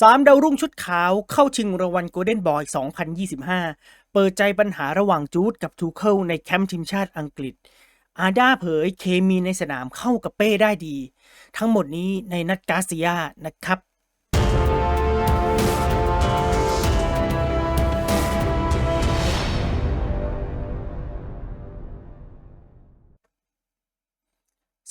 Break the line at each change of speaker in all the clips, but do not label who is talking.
สามดาวรุ่งชุดขาวเข้าชิงรางวัลโกลเด้นบอย 2025 เปิดใจปัญหาระหว่างจูดกับทูเคิลในแคมป์ทีมชาติอังกฤษ อาด้าเผยเคมีในสนามเข้ากับเป้ได้ดี ทั้งหมดนี้ในนัดกาเซียนะครับ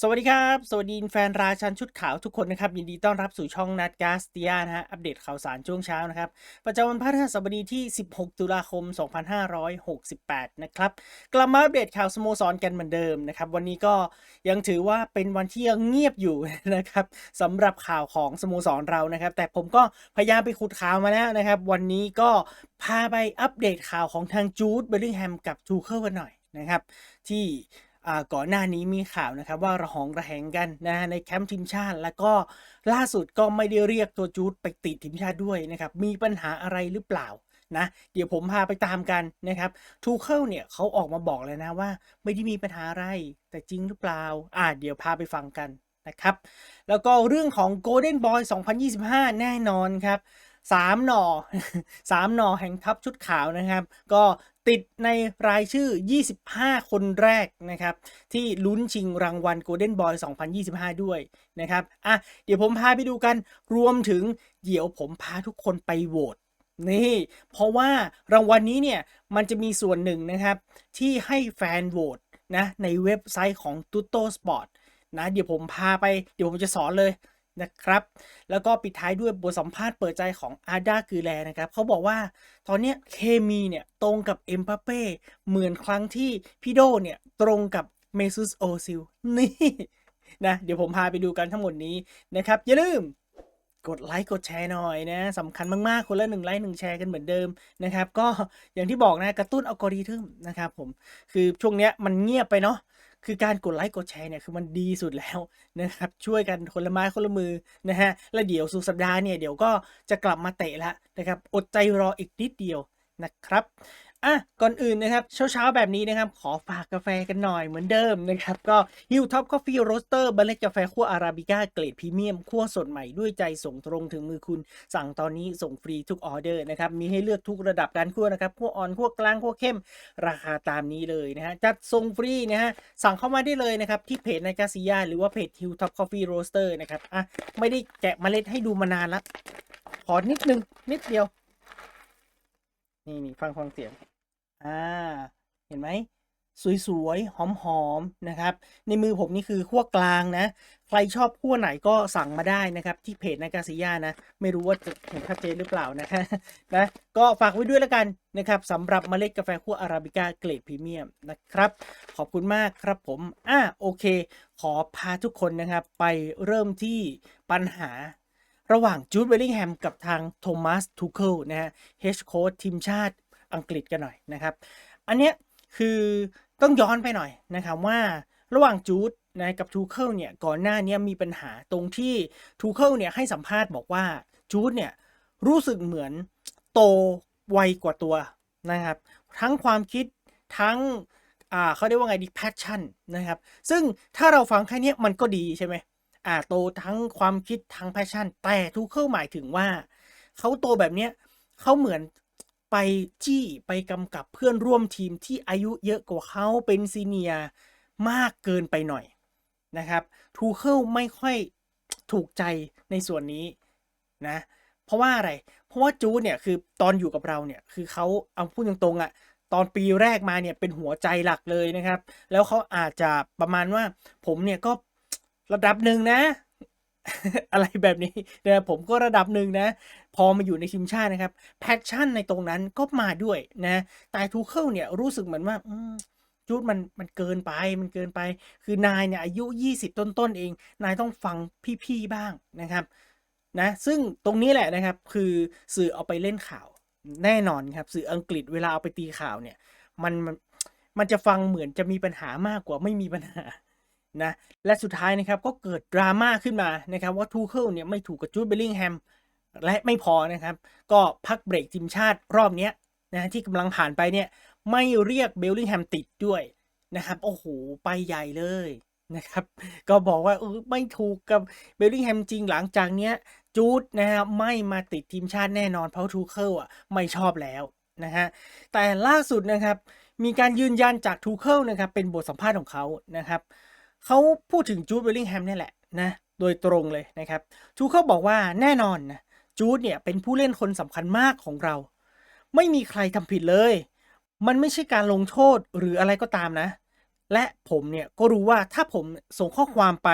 สวัสดีครับ สวัสดีแฟนราชันชุดขาวทุกคนนะครับ ยินดีต้อนรับสู่ช่องนัดกาสเตียนะฮะ อัปเดตข่าวสารช่วงเช้านะครับ ประจำวันพฤหัสบดีที่ 16 ตุลาคม 2568 นะครับ กลับมาอัปเดตข่าวสโมสรกันเหมือนเดิมนะครับ วันนี้ก็ยังถือว่าเป็นวันที่ยังเงียบอยู่นะครับสำหรับข่าวของสโมสรเรานะครับ แต่ผมก็พยายามไปขุดข่าวมาแล้วนะครับ วันนี้ก็พาไปอัปเดตข่าวของทางจูดเบลลิงแฮมกับทูเคิลกันหน่อยนะครับที่ ก่อนหน้านี้มีข่าวนะครับว่าระหองระแหงกันนะในแคมป์ทีมชาติ แล้วก็ล่าสุดก็ไม่ได้เรียกตัวจูดไปติดทีมชาติด้วยนะครับมีปัญหาอะไรหรือเปล่านะเดี๋ยวผมพาไปตามกันนะครับทูเคิลเนี่ยเขาออกมาบอกเลยนะว่า ไม่ได้มีปัญหาอะไรแต่จริงหรือเปล่าอ่าเดี๋ยวพาไปฟังกันนะครับแล้วก็เรื่องของ Golden Boy 2025 แน่นอนครับสามหน่อสามหน่อแห่งทัพชุดขาวนะครับ ก็ ติดในรายชื่อ 25 คนแรกนะครับ ที่ลุ้นชิงรางวัล Golden Boy 2025 ด้วยนะครับ อะ เดี๋ยวผมพาไปดูกันรวมถึงเดี๋ยวผมพาทุกคนไปโหวตนี่ เพราะว่ารางวัลนี้เนี่ย มันจะมีส่วนหนึ่งนะครับ ที่ให้แฟนโหวตนะ ในเว็บไซต์ของ t u t o Sport นะ เดี๋ยวผมพาไป เดี๋ยวผมจะสอนเลย นะครับ แล้วก็ปิดท้ายด้วยบทสัมภาษณ์เปิดใจของอาดาคือแลนะครับเขาบอกว่าตอนนี้เคมีเนี่ยตรงกับเอ็มบัปเป้เหมือนครั้งที่พี่โดเนี่ยตรงกับเมซุสโอซิลนี่นะเดี๋ยวผมพาไปดูกันทั้งหมดนี้นะครับ อย่าลืมกดไลค์กดแชร์หน่อยนะสำคัญมาก ๆ คนละหนึ่งไลค์หนึ่งแชร์กันเหมือนเดิมนะครับ ก็อย่างที่บอกนะ กระตุ้นอัลกอริทึมนะครับผม คือช่วงเนี้ยมันเงียบไปเนาะ คือการกดไลค์กดแชร์เนี่ยคือมันดีสุดแล้วนะครับช่วยกันคนละไม้คนละมือนะฮะแล้วเดี๋ยวสุดสัปดาห์เนี่ยเดี๋ยวก็จะกลับมาเตะแล้วนะครับอดใจรออีกนิดเดียวนะครับ อะก่อนอื่นนะครับเช้าๆแบบนี้นะครับขอฝากกาแฟกันหน่อยเหมือนเดิมนะครับก็ฮิวท็อป c อฟฟี่โรสเตอร์เบลเลตกาแฟขั้วอาราบิก้าเกรดพรีเมียมขั้วสดใหม่ด้วยใจส่งตรงถึงมือคุณ สั่งตอนนี้ส่งฟรีทุกออเดอร์นะครับมีให้เลือกทุกระดับการคั่วนะครับคั่วอ่อนคั่วกลางคั่วเข้มราคาตามนี้เลยนะฮะจัดส่งฟรีนะฮะสั่งเข้ามาได้เลยนะครับที่เพจนายกาซิยาหรือว่าเพจฮิวท็อป c อฟฟี่โรสเตอร์นะครับอะไม่ได้แกะเมล็ดให้ดูมานานละขอนิดนึงนิดเดียวนี่นี่ฟังฟังเสียง อ่า เห็นไหม สวยๆ หอมๆ นะครับ ในมือผมนี่คือขั้วกลางนะ ใครชอบขั้วไหนก็สั่งมาได้นะครับ ที่เพจนากาซิยานะ ไม่รู้ว่าจะเห็นชัดเจนหรือเปล่านะนะ ก็ฝากไว้ด้วยแล้วกันนะครับสำหรับเมล็ดกาแฟขั้วอาราบิก้าเกรดพรีเมียมนะครับ ขอบคุณมากครับผม อะโอเค ขอพาทุกคนนะครับ ไปเริ่มที่ปัญหาระหว่างจูดเวลลิงแฮมกับทางโทมัสทูเคิลนะฮะเฮดโค้ชทีมชาติ อังกฤษกันหน่อยนะครับ อันเนี้ยคือต้องย้อนไปหน่อยนะครับว่าระหว่างจูดนะกับทูเคิลเนี่ยก่อนหน้านี้มีปัญหาตรงที่ทูเคิลเนี่ยให้สัมภาษณ์บอกว่าจูดเนี่ยรู้สึกเหมือนโตไวกว่าตัวนะครับ ทั้งความคิดทั้งอ่าเขาเรียกว่าไงดี passion นะครับ ซึ่งถ้าเราฟังแค่นี้มันก็ดีใช่ไหมอ่าโตทั้งความคิดทั้ง passion แต่ทูเคิลหมายถึงว่าเขาโตแบบเนี้ยเขาเหมือน ไปจี้ไปกำกับเพื่อนร่วมทีมที่อายุเยอะกว่าเขาเป็นซีเนียมากเกินไปหน่อยนะครับทูเคิลไม่ค่อยถูกใจในส่วนนี้นะเพราะว่าอะไร เพราะว่าจูดเนี่ยคือตอนอยู่กับเราเนี่ยคือเขาเอาพูดตรงๆอะ่ะตอนปีแรกมาเนี่ยเป็นหัวใจหลักเลยนะครับ แล้วเขาอาจจะประมาณว่าผมเนี่ยก็ระดับหนึ่งนะ อะไรแบบนี้นะผมก็ระดับหนึ่งนะ พอมาอยู่ในทีมชาตินะครับแพชชั่นในตรงนั้นก็มาด้วยนะแต่ทูเคิลเนี่ยรู้สึกเหมือนว่าจูดมันมันเกินไปมันเกินไป คือนายเนี่ยอายุ 20 ต้นๆเอง นายต้องฟังพี่ๆบ้างนะครับนะซึ่งตรงนี้แหละนะครับคือสื่อเอาไปเล่นข่าวแน่นอนครับสื่ออังกฤษเวลาเอาไปตีข่าวเนี่ยมันมันมันจะฟังเหมือนจะมีปัญหามากกว่าไม่มีปัญหานะและสุดท้ายนะครับก็เกิดดราม่าขึ้นมานะครับว่าทูเคิลเนี่ยไม่ถูกกับจูดเบลลิงแฮม และไม่พอนะครับ ก็พักเบรกทีมชาติรอบนี้นะที่กำลังผ่านไปเนี่ยไม่เรียกเบลลิงแฮมติดด้วยนะครับโอ้โหไปใหญ่เลยนะครับ ก็บอกว่าเออไม่ถูกกับเบลลิงแฮมจริงหลังจากเนี้ยจูดนะฮะไม่มาติดทีมชาติแน่นอนเพราะทูเคิลอะไม่ชอบแล้วนะฮะแต่ล่าสุดนะครับมีการยืนยันจากทูเคิลนะครับเป็นบทสัมภาษณ์ของเขานะครับเขาพูดถึงจูดเบลลิงแฮมนี่แหละนะโดยตรงเลยนะครับทูเคิลบอกว่าแน่นอนนะ จูดเนี่ยเป็นผู้เล่นคนสำคัญมากของเรา ไม่มีใครทำผิดเลย มันไม่ใช่การลงโทษหรืออะไรก็ตามนะ และผมเนี่ยก็รู้ว่าถ้าผมส่งข้อความไป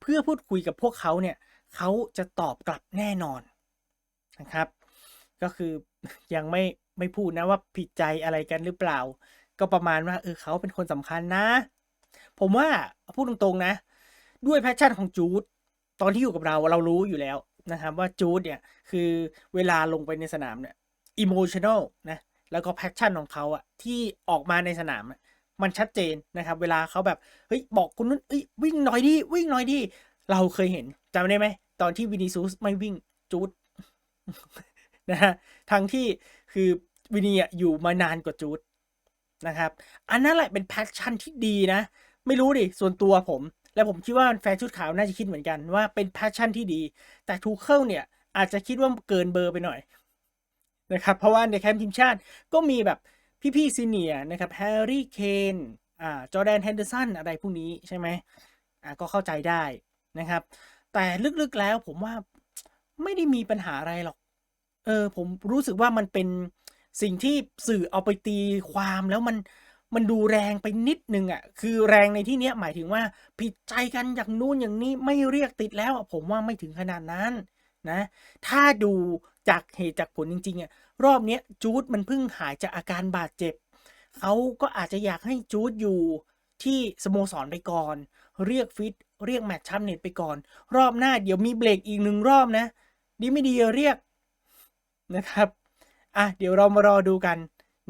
เพื่อพูดคุยกับพวกเขาเนี่ยเขาจะตอบกลับแน่นอนนะครับ ก็คือยังไม่ไม่พูดนะว่าผิดใจอะไรกันหรือเปล่า ก็ประมาณว่าเออเขาเป็นคนสำคัญนะ ผมว่าพูดตรงๆนะ ด้วยแพชชั่นของจูดตอนที่อยู่กับเราเรารู้อยู่แล้ว นะครับว่าจูดเนี่ยคือเวลาลงไปในสนามเนี่ยอิโมชันอลนะแล้วก็แพชชั่นของเขาอะที่ออกมาในสนามมันชัดเจนนะครับ เวลาเขาแบบเฮ้ยบอกคุณนู้นเอ้ยวิ่งหน่อยดิวิ่งหน่อยดิเราเคยเห็นจำได้ไหมตอนที่วินิซูสไม่วิ่งจูดนะฮะทั้งที่คือวินีอะอยู่มานานกว่าจูดนะครับ อันนั้นแหละเป็นแพชชั่นที่ดีนะ ไม่รู้ดิ ส่วนตัวผม และผมคิดว่าแฟนชุดขาวน่าจะคิดเหมือนกันว่าเป็นแพชชั่นที่ดี แต่ทูเคิลเนี่ยอาจจะคิดว่าเกินเบอร์ไปหน่อยนะครับ เพราะว่าในแคมป์ทีมชาติก็มีแบบพี่ๆซีเนียนะครับแฮร์รี่เคนอ่าจอแดนแฮนเดอร์สันอะไรพวกนี้ใช่ไหมอ่าก็เข้าใจได้นะครับ แต่ลึกๆแล้วผมว่าไม่ได้มีปัญหาอะไรหรอก เออผมรู้สึกว่ามันเป็นสิ่งที่สื่อเอาไปตีความแล้วมัน มันดูแรงไปนิดนึงอะ่ะคือแรงในที่เนี้ยหมายถึงว่าผิดใจกันอย่างนู้นอย่างนี้ไม่เรียกติดแล้วผมว่าไม่ถึงขนาดนั้นนะ ถ้าดูจากเหตุจากผลจริงๆอะ่ะรอบเนี้ยจูดมันเพิ่งหายจากอาการบาดเจ็บเขาก็อาจจะอยากให้จูดอยู่ที่สโมสรไปก่อน เรียกฟิตเรียกแมตช์ชัมเน็ตไปก่อน รอบหน้าเดี๋ยวมีเบรกอีกหนึ่งรอบนะ ดีไม่ดีเรียกนะครับ อะ เดี๋ยวเรามารอดูกัน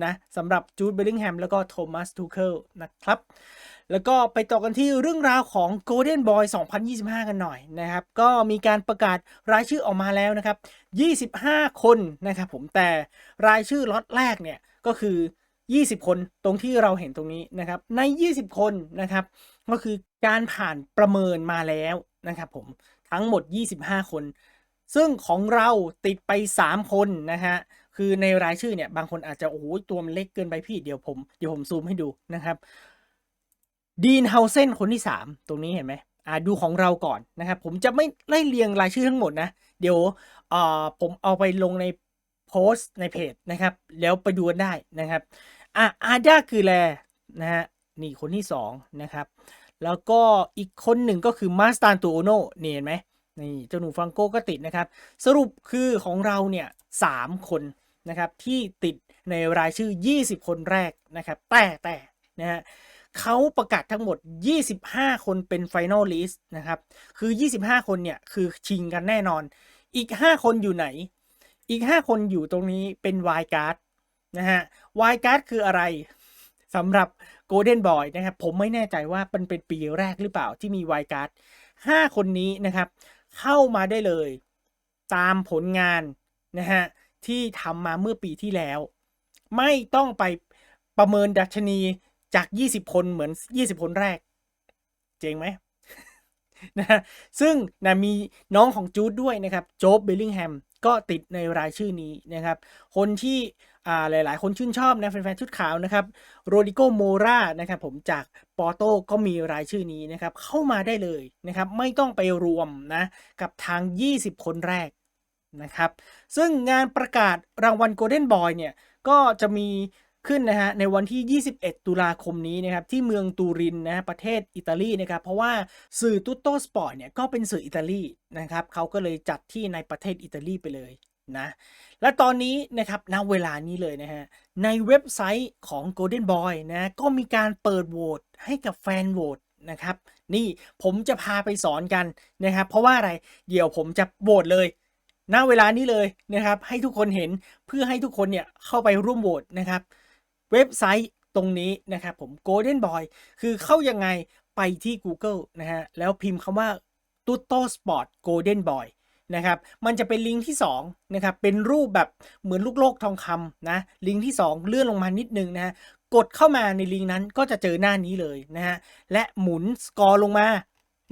นะสำหรับจูดเบลลิงแฮมแล้วก็โทมัสทูเคิลนะครับ แล้วก็ไปต่อกันที่เรื่องราวของ Golden Boy 2025 กันหน่อยนะครับ ก็มีการประกาศรายชื่อออกมาแล้วนะครับ 25 คนนะครับผมแต่รายชื่อล็อตแรกเนี่ยก็คือ 20 คนตรงที่เราเห็นตรงนี้นะครับ ใน 20 คนนะครับ ก็คือการผ่านประเมินมาแล้วนะครับผมทั้งหมด 25 คน ซึ่งของเราติดไป 3 คนนะฮะ คือในรายชื่อเนี่ยบางคนอาจจะโอ้โหตัวมันเล็กเกินไปพี่เดี๋ยวผมเดี๋ยวผมซูมให้ดูนะครับดีนเฮาเซนคนที่ 3 ตรงนี้เห็นไหมอ่าดูของเราก่อนนะครับ ผมจะไม่ไล่เรียงรายชื่อทั้งหมดนะ เดี๋ยวอ่าผมเอาไปลงในโพสต์ในเพจนะครับ แล้วไปดูกันได้นะครับอะอาดาคือแลนะฮะนี่คนที่ 2 นะครับ แล้วก็อีกคนหนึ่งก็คือมาสตานตูโอโนนี่เห็นไหมนี่เจ้าหนูฟังโกก็ติดนะครับ สรุปคือของเราเนี่ยสามคน นะครับที่ติดในรายชื่อ 20 คนแรกนะครับ แต่แต่นะฮะเขาประกาศทั้งหมด 25 คนเป็น Final List นะครับ คือ 25 คนเนี่ย คือชิงกันแน่นอน อีก 5 คนอยู่ไหน อีก 5 คนอยู่ตรงนี้เป็นวายการ์ดนะฮะวายการ์ดคืออะไรสำหรับ Golden Boy นะครับ ผมไม่แน่ใจว่ามันเป็นปีแรกหรือเปล่าที่มีวายการ์ด5คนนี้นะครับ เข้ามาได้เลย ตามผลงานนะฮะ ที่ทำมาเมื่อปีที่แล้ว ไม่ต้องไปประเมินดัชนีจาก 20 คนเหมือน 20 คนแรก เจ๋งไหมนะฮะซึ่งนะมีน้องของจูดด้วยนะครับโจ๊บเบลลิงแฮมก็ติดในรายชื่อนี้นะครับ คนที่อ่าหลาย ๆ คนชื่นชอบนะแฟนๆชุดขาวนะครับโรดิโกโมรานะครับผมจากปอโต้ก็มีรายชื่อนี้นะครับเข้ามาได้เลยนะครับไม่ต้องไปรวมนะกับทาง 20 คนแรก นะครับ ซึ่งงานประกาศรางวัลโกลเด้นบอยเนี่ยก็จะมีขึ้นนะฮะในวันที่ 21 ตุลาคมนี้นะครับที่เมืองตูรินนะประเทศอิตาลีนะครับเพราะว่าสื่อตุตโตสปอร์ตเนี่ยก็เป็นสื่ออิตาลีนะครับเขาก็เลยจัดที่ในประเทศอิตาลีไปเลยนะและตอนนี้นะครับณเวลานี้เลยนะฮะในเว็บไซต์ของ Golden Boy นะก็มีการเปิดโหวตให้กับแฟนโหวตนะครับนี่ผมจะพาไปสอนกันนะครับเพราะว่าอะไรเดี๋ยวผมจะโหวตเลย ณเวลานี้เลยนะครับ ให้ทุกคนเห็นเพื่อให้ทุกคนเนี่ยเข้าไปร่วมโหวตนะครับ เว็บไซต์ตรงนี้นะครับผม Golden Boy คือเข้ายังไงไปที่ Google นะฮะแล้วพิมพ์คำว่า t u t o Sport Golden Boy นะครับ มันจะเป็นลิงก์ที่2นะครับ เป็นรูปแบบเหมือนลูกโลกทองคำนะ ลิงก์ที่ 2 เลื่อนลงมานิดนึงนะฮะ กดเข้ามาในลิงก์นั้นก็จะเจอหน้านี้เลยนะฮะ และหมุนสกอร์ลงมา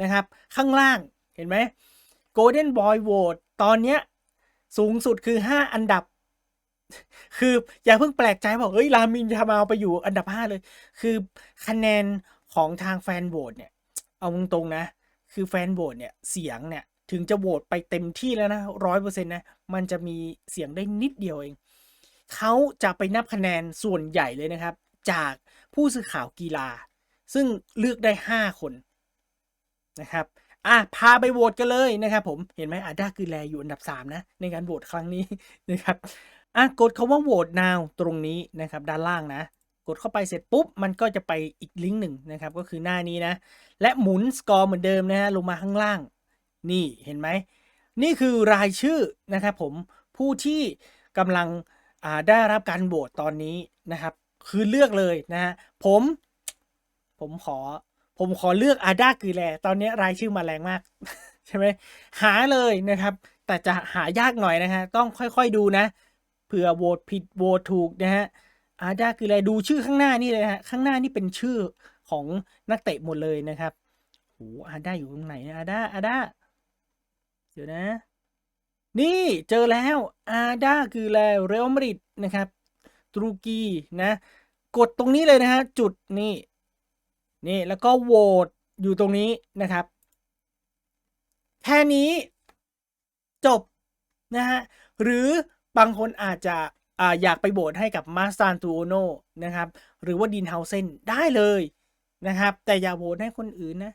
นะครับ ข้างล่าง เห็นไหม Golden Boy Vote ตอนเนี้ยสูงสุดคือ 5 อันดับ คืออย่าเพิ่งแปลกใจว่าเฮ้ย รามินทามาไปอยู่อันดับ 5 เลย คือคะแนนของทางแฟนโหวตเนี่ย เอาตรงๆนะ คือแฟนโหวตเนี่ยเสียงเนี่ยถึงจะโหวตไปเต็มที่แล้วนะร้อยเปอร์เซ็นต์นะ มันจะมีเสียงได้นิดเดียวเอง เขาจะไปนับคะแนนส่วนใหญ่เลยนะครับ จากผู้สื่อข่าวกีฬา ซึ่งเลือกได้ 5 คนนะครับ อะพาไปโหวตกันเลยนะครับผมเห็นไหมอาด้าคือแลอยู่อันดับ 3 นะ ในการโหวตครั้งนี้นะครับอะกดคาว่าโหวต now ตรงนี้นะครับด้านล่างนะ กดเข้าไปเสร็จปุ๊บ มันก็จะไปอีกลิงก์หนึ่งนะครับก็คือหน้านี้นะ และหมุนสกอร์เหมือนเดิมนะฮะลงมาข้างล่าง นี่เห็นไหมนี่คือรายชื่อนะครับผมผู้ที่กำลังอ่าได้รับการโหวตตอนนี้นะครับ คือเลือกเลยนะฮะผมผมขอ ผมขอเลือกอาด้าคือแล ตอนนี้รายชื่อมาแรงมาก ใช่ไหมหาเลยนะครับ แต่จะหายากหน่อยนะฮะต้องค่อยๆดูนะเผื่อโหวตผิดโหวตถูกนะฮะอาด้าคืออะไรดูชื่อข้างหน้านี่เลยฮะข้างหน้านี่เป็นชื่อของนักเตะหมดเลยนะครับโหอาด้าอยู่ตรงไหนอาด้าอาด้าเดี๋ยวนะ นี่เจอแล้วอาด้าคือแลเรอัลมาดริดนะครับตรูกีนะ กดตรงนี้เลยนะฮะจุดนี่ นี่แล้วก็โหวตอยู่ตรงนี้นะครับ แค่นี้จบนะฮะหรือบางคนอาจจะอ่าอยากไปโหวตให้กับมาสตานตูโอโนนะครับ หรือว่าดินเฮาเซนได้เลยนะครับ แต่อย่าโหวตให้คนอื่นนะ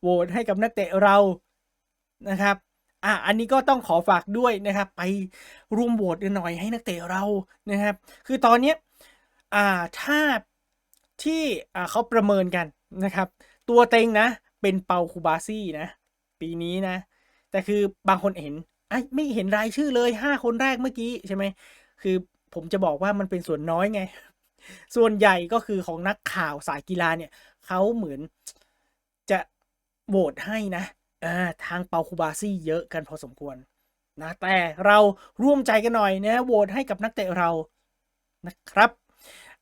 โหวตให้กับนักเตะเรานะครับอะอันนี้ก็ต้องขอฝากด้วยนะครับ ไปร่วมโหวตกันหน่อยให้นักเตะเรานะครับ คือตอนเนี้ยอ่าถ้า ที่เขาประเมินกันนะครับ ตัวเต็งนะเป็นเปาคูบาซี่นะ ปีนี้นะ แต่คือบางคนเห็นไอ้ไม่เห็นรายชื่อเลยห้าคนแรกเมื่อกี้ใช่ไหมคือผมจะบอกว่ามันเป็นส่วนน้อยไง ส่วนใหญ่ก็คือของนักข่าวสายกีฬาเนี่ยเขาเหมือนจะโหวตให้นะาทางเปาคูบาซี่เยอะกันพอสมควรนะแต่เราร่วมใจกันหน่อยนะโหวตให้กับนักเตะเรานะครับ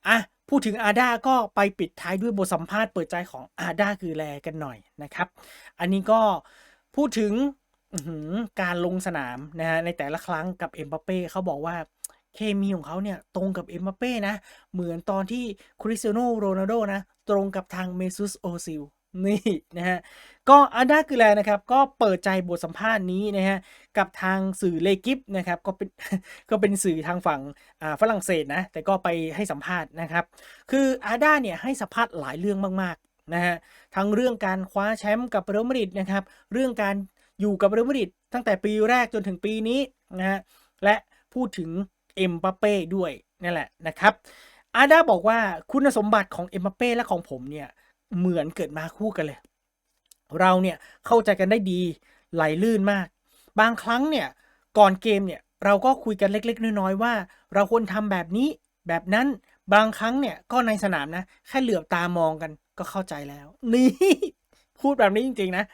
อะ พูดถึงอาด้าก็ไปปิดท้ายด้วยบทสัมภาษณ์เปิดใจของอาด้าคือแลกันหน่อยนะครับ อันนี้ก็พูดถึงการลงสนามนะฮะในแต่ละครั้งกับเอ็มบัปเป้เขาบอกว่าเคมีของเขาเนี่ยตรงกับเอ็มบัปเป้นะ เหมือนตอนที่คริสเตียโนโรนัลโดนะ ตรงกับทางเมซุสโอซิล นี่นะฮะก็อาดาคือแลนะครับก็เปิดใจบทสัมภาษณ์นี้นะฮะกับทางสื่อเลกิฟนะครับก็เป็นก็เป็นสื่อทางฝั่งอ่าฝรั่งเศสนะแต่ก็ไปให้สัมภาษณ์นะครับคืออาดาเนี่ยให้สัมภาษณ์หลายเรื่องมากๆนะฮะทั้งเรื่องการคว้าแชมป์กับเรอัลมาดริดนะครับเรื่องการอยู่กับเรอัลมาดริดตั้งแต่ปีแรกจนถึงปีนี้นะฮะและพูดถึงเอ็มบัปเป้ด้วยนั่นแหละนะครับอาดาบอกว่าคุณสมบัติของเอ็มบัปเป้และของผมเนี่ย เหมือนเกิดมาคู่กันเลย เราเนี่ยเข้าใจกันได้ดีไหลลื่นมาก บางครั้งเนี่ยก่อนเกมเนี่ยเราก็คุยกันเล็ก ๆ น้อยๆว่า เราควรทำแบบนี้แบบนั้นบางครั้งเนี่ยก็ในสนามนะ แค่เหลือบตามองกันก็เข้าใจแล้ว นี่ พูดแบบนี้จริง ๆ นะ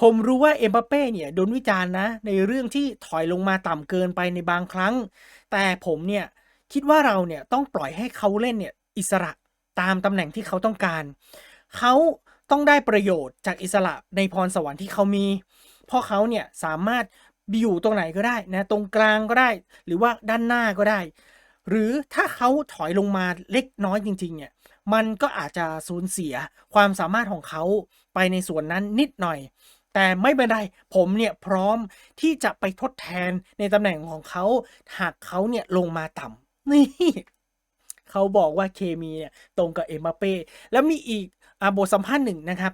ผมรู้ว่าเอ็มบัปเป้เนี่ยโดนวิจารณ์นะ ในเรื่องที่ถอยลงมาต่ำเกินไปในบางครั้ง แต่ผมเนี่ยคิดว่าเราเนี่ยต้องปล่อยให้เขาเล่นเนี่ยอิสระ ตามตำแหน่งที่เขาต้องการ เขาต้องได้ประโยชน์จากอิสระในพรสวรรค์ที่เขามีเพราะเขาเนี่ยสามารถอยู่ตรงไหนก็ได้นะตรงกลางก็ได้ หรือว่าด้านหน้าก็ได้ หรือถ้าเขาถอยลงมาเล็กน้อยจริง ๆ เนี่ย มันก็อาจจะสูญเสียความสามารถของเขาไปในส่วนนั้นนิดหน่อย แต่ไม่เป็นไรผมเนี่ยพร้อมที่จะไปทดแทนในตำแหน่งของเขา หากเขาเนี่ยลงมาต่ำนี่ เขาบอกว่าเคมีเนี่ยตรงกับเอ็มบัปเป้แล้วมีอีกอาบทสัมภาษณ์หนึ่งนะครับ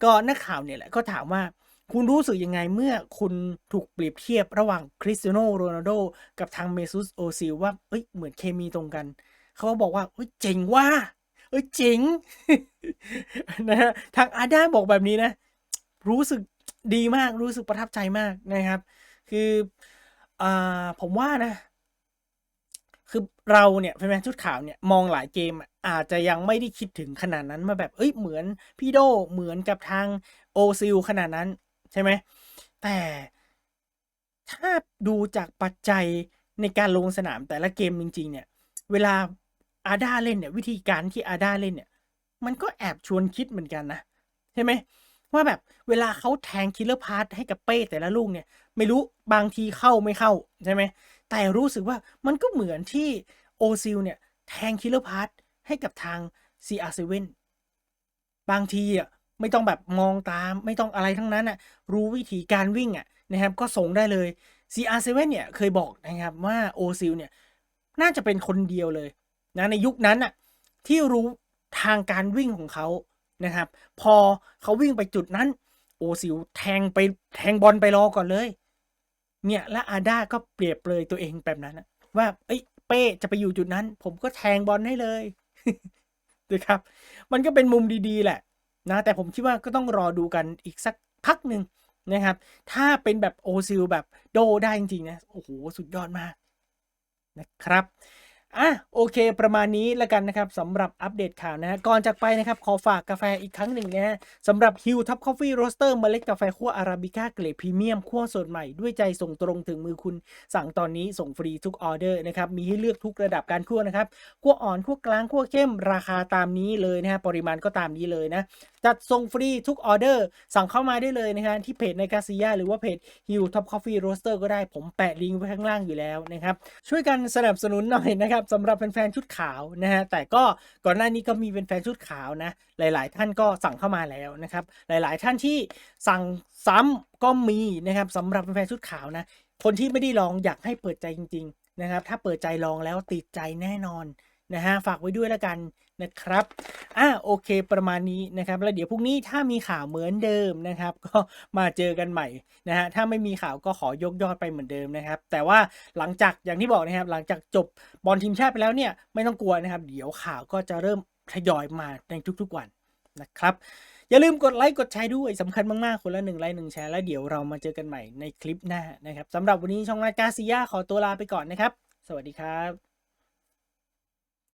ก็นักข่าวเนี่ยแหละก็ถามว่าคุณรู้สึกยังไงเมื่อคุณถูกเปรียบเทียบระหว่างคริสเตียโนโรนัลโดกับทางเมซุสโอซิลว่าเอ้ยเหมือนเคมีตรงกัน เขาบอกว่าเอ้ยเจ๋งว่าเอ้ยเจ๋งนะฮะทางอาด้าบอกแบบนี้นะ รู้สึกดีมากรู้สึกประทับใจมากนะครับ คืออ่าผมว่านะ คือเราเนี่ยแฟนชุดขาวเนี่ยมองหลายเกมอะอาจจะยังไม่ได้คิดถึงขนาดนั้นมาแบบเอ้ยเหมือนพี่โดเหมือนกับทางโอซิลขนาดนั้นใช่ไหมแต่ถ้าดูจากปัจจัยในการลงสนามแต่ละเกมจริง ๆ เนี่ย เวลาอาด้าเล่นเนี่ย วิธีการที่อาด้าเล่นเนี่ย มันก็แอบชวนคิดเหมือนกันนะ ใช่ไหมว่าแบบเวลาเขาแทงคิลเลอร์พาร์ทให้กับเป้แต่ละลูกเนี่ย ไม่รู้บางทีเข้าไม่เข้าใช่ไหม แต่รู้สึกว่ามันก็เหมือนที่โอซิลเนี่ย แทงคิลเลอร์พาร์ทให้กับทาง CR7 บางทีอะไม่ต้องแบบมองตามไม่ต้องอะไรทั้งนั้นอะรู้วิธีการวิ่งอะนะครับก็ส่งได้เลย CR7 เนี่ยเคยบอกนะครับว่าโอซิลเนี่ยน่าจะเป็นคนเดียวเลยนะในยุคนั้นอะที่รู้ทางการวิ่งของเขานะครับ พอเขาวิ่งไปจุดนั้น โอซิลแทงไปแทงบอลไปรอก่อนเลย เนี่ยและอาด้าก็เปรียบเลยตัวเองแบบนั้นว่าเอ้ยเป้จะไปอยู่จุดนั้น ผมก็แทงบอลให้เลยนะครับ มันก็เป็นมุมดีๆ แหละนะแต่ผมคิดว่าก็ต้องรอดูกันอีกสักพักหนึ่งนะครับ ถ้าเป็นแบบโอซิลแบบโดได้จริงๆนะโอ้โหสุดยอดมากนะครับ อะโอเค ประมาณนี้แล้วกันนะครับสำหรับอัปเดตข่าวนะฮะก่อนจากไปนะครับ ขอฝากกาแฟอีกครั้งหนึ่งนะฮะสำหรับ Hill Top Coffee Roaster เมล็ดกาแฟคั่วอาราบิก้าเกรดพรีเมียมคั่วสดใหม่ด้วยใจส่งตรงถึงมือคุณสั่งตอนนี้ส่งฟรีทุกออเดอร์นะครับ มีให้เลือกทุกระดับการคั่วนะครับคั่วอ่อนคั่วกลางคั่วเข้มราคาตามนี้เลยนะฮะปริมาณก็ตามนี้เลยนะจัดส่งฟรีทุกออเดอร์ สั่งเข้ามาได้เลยนะฮะที่เพจในกาซิยาหรือว่าเพจ Hill Top Coffee Roaster ก็ได้ผมแปะลิงก์ไว้ข้างล่างอยู่แล้วนะครับช่วยกันสนับสนุนหน่อยนะครับสำหรับแฟนๆชุดขาวนะฮะแต่ก็ก่อนหน้านี้ก็มีเป็นแฟนชุดขาวนะหลาย ๆ ท่านก็สั่งเข้ามาแล้วนะครับหลายๆท่านที่สั่งซ้ำก็มีนะครับสำหรับแฟนๆชุดขาวนะคนที่ไม่ได้ลองอยากให้เปิดใจจริง ๆ นะครับ ถ้าเปิดใจลองแล้วติดใจแน่นอน นะฮะฝากไว้ด้วยแล้วกันนะครับอะโอเคประมาณนี้นะครับ แล้วเดี๋ยวพรุ่งนี้ถ้ามีข่าวเหมือนเดิมนะครับ ก็มาเจอกันใหม่นะฮะถ้าไม่มีข่าวก็ขอยกยอดไปเหมือนเดิมนะครับ แต่ว่าหลังจากอย่างที่บอกนะครับ หลังจากจบบอลทีมชาติไปแล้วเนี่ยไม่ต้องกลัวนะครับ เดี๋ยวข่าวก็จะเริ่มทยอยมาในทุกๆวันนะครับอย่าลืมกดไลค์กดแชร์ด้วยสำคัญมากๆ คนละหนึ่งไลค์หนึ่งแชร์แล้วเดี๋ยวเรามาเจอกันใหม่ในคลิปหน้านะครับสำหรับวันนี้ช่องรายการซียาขอตัวลาไปก่อนนะครับ สวัสดีครับ